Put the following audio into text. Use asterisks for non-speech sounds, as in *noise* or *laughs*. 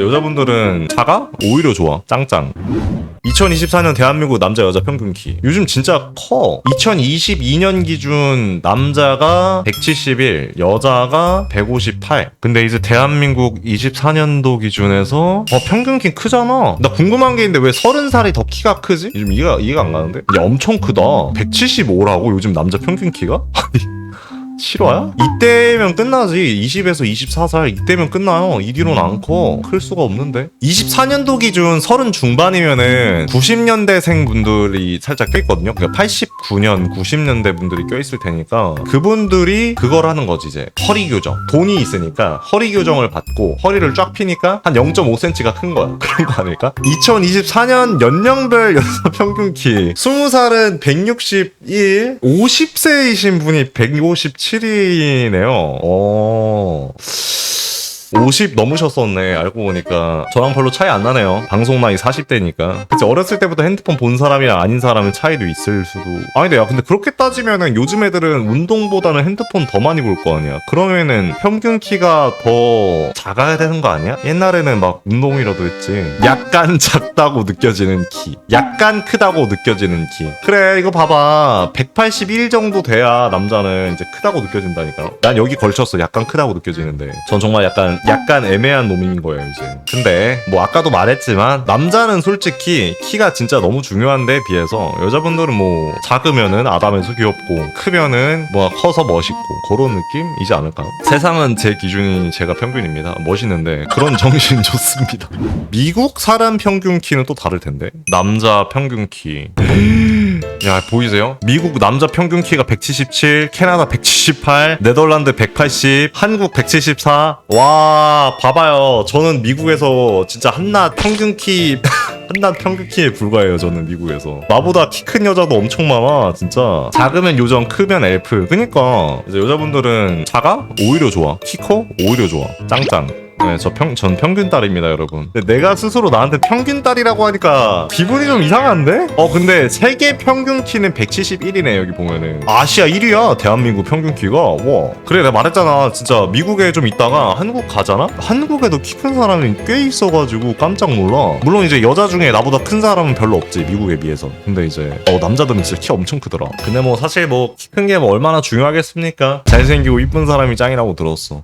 이제 여자분들은 작아? 오히려 좋아. 짱짱. 2024년 대한민국 남자 여자 평균 키. 요즘 진짜 커. 2022년 기준 남자가 171, 여자가 158. 근데 이제 대한민국 24년도 기준에서 어 평균 키 크잖아. 나 궁금한 게 있는데 왜 30살이 더 키가 크지? 요즘 이해가 이해가 안 가는데. 야 엄청 크다. 175라고 요즘 남자 평균 키가? *laughs* 실화야? 이때면 끝나지. 20에서 24살 이때면 끝나요. 이 뒤로는 안 커. 클 수가 없는데. 24년도 기준 30 중반이면은 90년대생 분들이 살짝 껴있거든요. 그러니까 89년, 90년대 분들이 껴있을 테니까 그분들이 그걸 하는 거지 이제. 허리 교정. 돈이 있으니까 허리 교정을 받고 허리를 쫙 피니까 한 0.5cm가 큰 거야. *laughs* 그런 거 아닐까? 2024년 연령별 *laughs* 여자 평균 키. 20살은 161, 50세이신 분이 157 이네요. 어. 50 넘으셨었네 알고 보니까. 저랑 별로 차이 안 나네요. 방송 나이 40대니까. 그치 어렸을 때부터 핸드폰 본 사람이랑 아닌 사람은 차이도 있을 수도. 아닌데 야 근데 그렇게 따지면은 요즘 애들은 운동보다는 핸드폰 더 많이 볼 거 아니야. 그러면은 평균 키가 더 작아야 되는 거 아니야? 옛날에는 막 운동이라도 했지. 약간 작다고 느껴지는 키. 약간 크다고 느껴지는 키. 그래 이거 봐봐. 181 정도 돼야 남자는 이제 크다고 느껴진다니까. 난 여기 걸쳤어. 약간 크다고 느껴지는데. 전 정말 약간 약간 애매한 놈인 거예요 이제. 근데 뭐 아까도 말했지만 남자는 솔직히 키가 진짜 너무 중요한데 비해서 여자분들은 뭐 작으면은 아담해서 귀엽고 크면은 뭐 커서 멋있고 그런 느낌이지 않을까요? 세상은 제 기준이 제가 평균입니다. 멋있는데 그런 *laughs* 정신 좋습니다. 미국 사람 평균 키는 또 다를 텐데 남자 평균 키 *laughs* 야, 보이세요? 미국 남자 평균 키가 177, 캐나다 178, 네덜란드 180, 한국 174. 와, 봐봐요. 저는 미국에서 진짜 한낱 평균 키, *laughs* 한낱 평균 키에 불과해요, 저는 미국에서. 나보다 키 큰 여자도 엄청 많아, 진짜. 작으면 요정, 크면 엘프. 그니까, 이제 여자분들은 작아? 오히려 좋아. 키 커? 오히려 좋아. 짱짱. 네, 저 평, 전 평균 딸입니다, 여러분. 근데 내가 스스로 나한테 평균 딸이라고 하니까 기분이 좀 이상한데? 어, 근데 세계 평균 키는 171이네, 여기 보면은. 아시아 1위야, 대한민국 평균 키가. 와. 그래, 내가 말했잖아. 진짜 미국에 좀 있다가 한국 가잖아? 한국에도 키 큰 사람이 꽤 있어가지고 깜짝 놀라. 물론 이제 여자 중에 나보다 큰 사람은 별로 없지, 미국에 비해서. 근데 이제, 어, 남자들은 진짜 키 엄청 크더라. 근데 뭐 사실 뭐 키 큰 게 뭐 얼마나 중요하겠습니까? 잘생기고 이쁜 사람이 짱이라고 들었어.